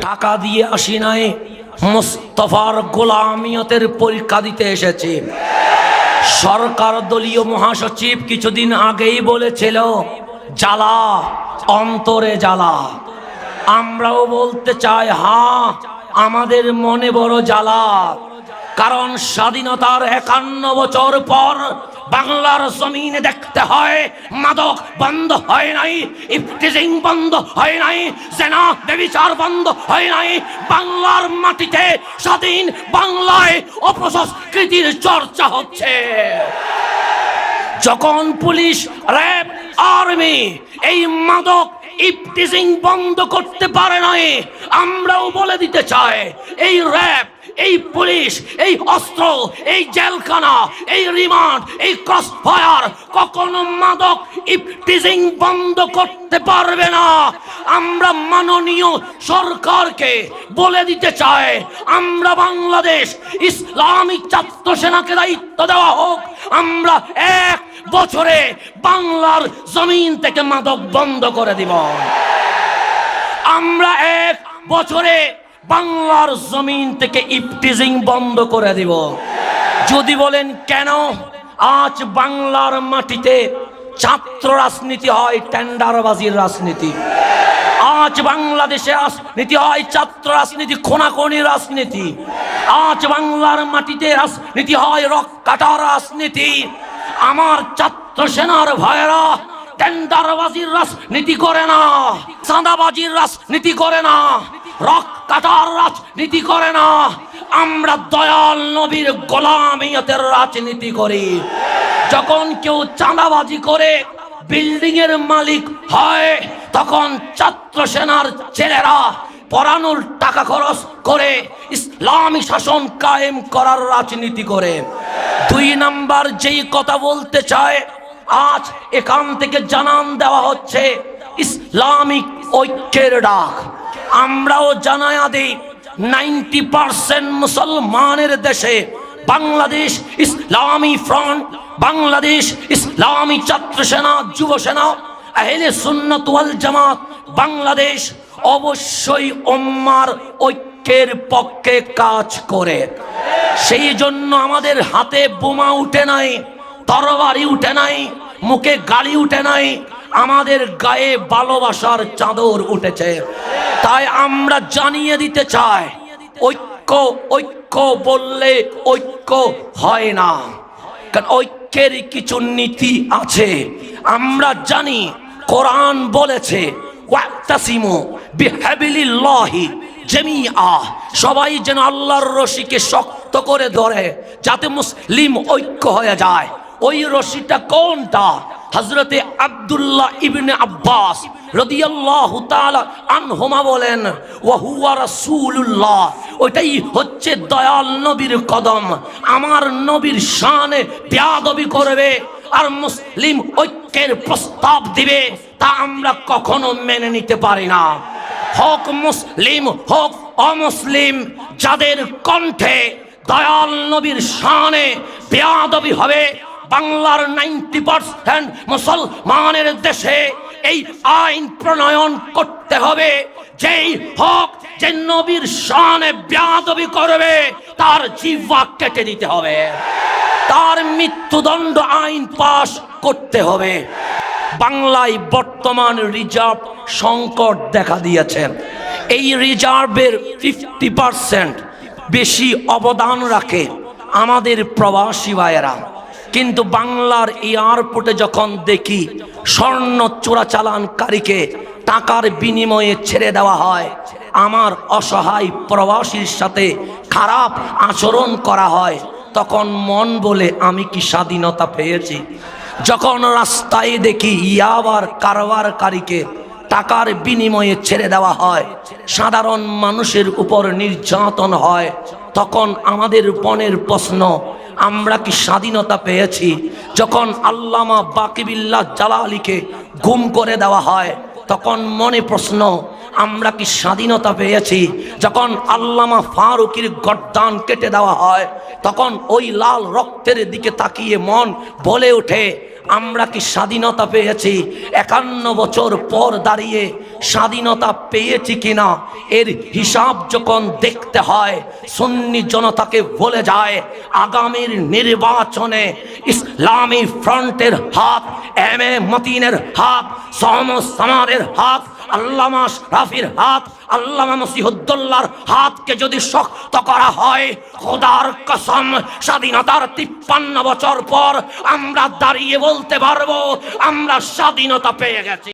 টাকা দিয়ে আসি নাই মুস্তফার গোলামিয়তের পরীক্ষা দিতে এসেছি। সরকার দলীয় মহাসচিব কিছুদিন আগেই বলেছিল, জ্বালা, অন্তরে জ্বালা। আমরাও বলতে চাই হা আমাদের মনে বড় জ্বালা। কারণ স্বাধীনতার একান্ন বছর পর বাংলার জমিনে দেখতে হয়, মাদক বন্ধ হয় নাই ইফটিজিং বন্ধ হয় নাই সেনা বেবিচার বন্ধ হয় নাই, বাংলার মাটিতে স্বাধীন বাংলায় অপসংস্কৃতির চর্চা হচ্ছে। যখন পুলিশ, র্যাব, আর্মি এই মাদক ইফটিজিং বন্ধ করতে পারে নাই, আমরাও বলে দিতে চাই, এই র্যাব এই পুলিশ, এই অস্ত্র, এই জেলখানা, এই রিমান্ড, এই ক্রস ফায়ার কখনো মাদক ইফটিজিং বন্ধ করতে পারবে না। আমরা মাননীয় সরকারকে বলে দিতে চাই, আমরা বাংলাদেশ ইসলামিক ছাত্র সেনাকে দায়িত্ব দেওয়া হোক, আমরা এক বছরে বাংলার জমিন থেকে মাদক বন্ধ করে দিব। আমরা এক বছরে বাংলার জমিন থেকে ইফটিজিং বন্ধ করে দিব। যদি বলেন, কেন? আজ বাংলার মাটিতে ছাত্র রাজনীতি হয়, টেন্ডারবাজির রাজনীতি। আজ বাংলাদেশে রাজনীতি হয়, ছাত্র রাজনীতি, খোনাখনি রাজনীতি। আজ বাংলার মাটিতে রাজনীতি হয়, রক রাজনীতি। আমার ছাত্র সেনার ভাইয়েরা টেন্ডারবাজির রাজনীতি করে না, চাঁদাবাজির রাজনীতি করে না। রক কাটার রাজনীতি করে না। আমরা দয়াল নবীর গোলামিয়তের রাজনীতি করি। যখন কেউ চাঁদাবাজি করে বিল্ডিং এর মালিক হয়, তখন ছাত্র সেনার ছেলেরা পড়ানোর টাকা খরচ করে ইসলামী শাসন কায়েম করার রাজনীতি করে। দুই নাম্বার যেই কথা বলতে চায়, আজ এখান থেকে জানান দেওয়া হচ্ছে, ইসলামিক ঐক্যের ডাক। আমরাও জানায়া দিই নাইনটি পার্সেন্ট মুসলমানের দেশে বাংলাদেশ ইসলামী ফ্রন্ট, বাংলাদেশ ইসলামী ছাত্র সেনা যুব সেনা আহলে সুন্নত ওয়াল জামাত, বাংলাদেশ অবশ্যই ওম্মার ঐক্যের পক্ষে কাজ করে। সেই জন্য আমাদের হাতে বোমা উঠে নাই, তরবারি উঠে নাই, মুখে গালি উঠে নাই আমাদের গায়ে ভালোবাসার চাদর উঠেছে। তাই আমরা জানিয়ে দিতে চাই, ঐক্য ঐক্য বললে ঐক্য হয় না। কারণ ঐক্যের কিছু নীতি আছে। আমরা জানি, কোরআন বলেছে সবাই যেন আল্লাহর রশিকে শক্ত করে ধরে, যাতে মুসলিম ঐক্য হয়ে যায়। ওই রশিটা কোনটা? হজরতে আব্দুল্লাহ ইবনে আব্বাস বলেন ওইটাই হচ্ছে দয়াল নবীর কদম। আমার নবীর শানে করবে আর মুসলিম ঐক্যের প্রস্তাব দিবে, তা আমরা কখনো মেনে নিতে পারি না। হোক মুসলিম, হোক অমুসলিম, যাদের কণ্ঠে দয়াল নবীর শানে বেয়াদবি হবে বাংলার নাইনটি পার্সেন্ট মুসলমানের দেশে এই আইন প্রণয়ন করতে হবে। যেই হক যে নবীর শানে বেয়াদবি করবে, তার জিহ্বা কেটে দিতে হবে। তার মৃত্যুদণ্ড আইন পাশ করতে হবে। বাংলায় বর্তমান রিজার্ভ সংকট দেখা দিয়েছে। এই রিজার্ভের ফিফটি পার্সেন্ট বেশি অবদান রাখে আমাদের প্রবাসী ভাইয়েরা। কিন্তু বাংলার এয়ারপোর্টে যখন দেখি স্বর্ণ চোরাচালানকারীকে টাকার বিনিময়ে ছেড়ে দেওয়া হয়, আমার অসহায় প্রবাসীর সাথে খারাপ আচরণ করা হয়, তখন মন বলে আমি কি স্বাধীনতা পেয়েছি? যখন রাস্তায় দেখি ইয়াবার কারবারকারীকে টাকার বিনিময়ে ছেড়ে দেওয়া হয়, সাধারণ মানুষের উপর নির্যাতন হয়, তখন আমাদের বনের প্রশ্ন আমরা কি স্বাধীনতা পেয়েছি? যখন আল্লামা বাকিবিল্লাহ জালালিকে গুম করে দেওয়া হয়, তখন মনে প্রশ্ন, আমরা কি স্বাধীনতা পেয়েছি? যখন আল্লামা ফারুকির গর্দান কেটে দেওয়া হয়, তখন ওই লাল রক্তের দিকে তাকিয়ে মন বলে ওঠে আমরা কি স্বাধীনতা পেয়েছি? একান্ন বছর পর দাঁড়িয়ে স্বাধীনতা পেয়েছি কিনা? এর হিসাব যখন দেখতে হয়, সন্নি জনতাকে বলে যায়, আগামীর নির্বাচনে ইসলামী ফ্রন্টের হাত, এম এ মতিনের হাত সামারের হাত আল্লামা রাফির হাত, আল্লামা মসিহুদ্দোল্লার হাতকে যদি শক্ত করা হয়, খোদার কসম, স্বাধীনতার তিপ্পান্ন বছর পর আমরা দাঁড়িয়ে বলতে পারব, আমরা স্বাধীনতা পেয়ে গেছি।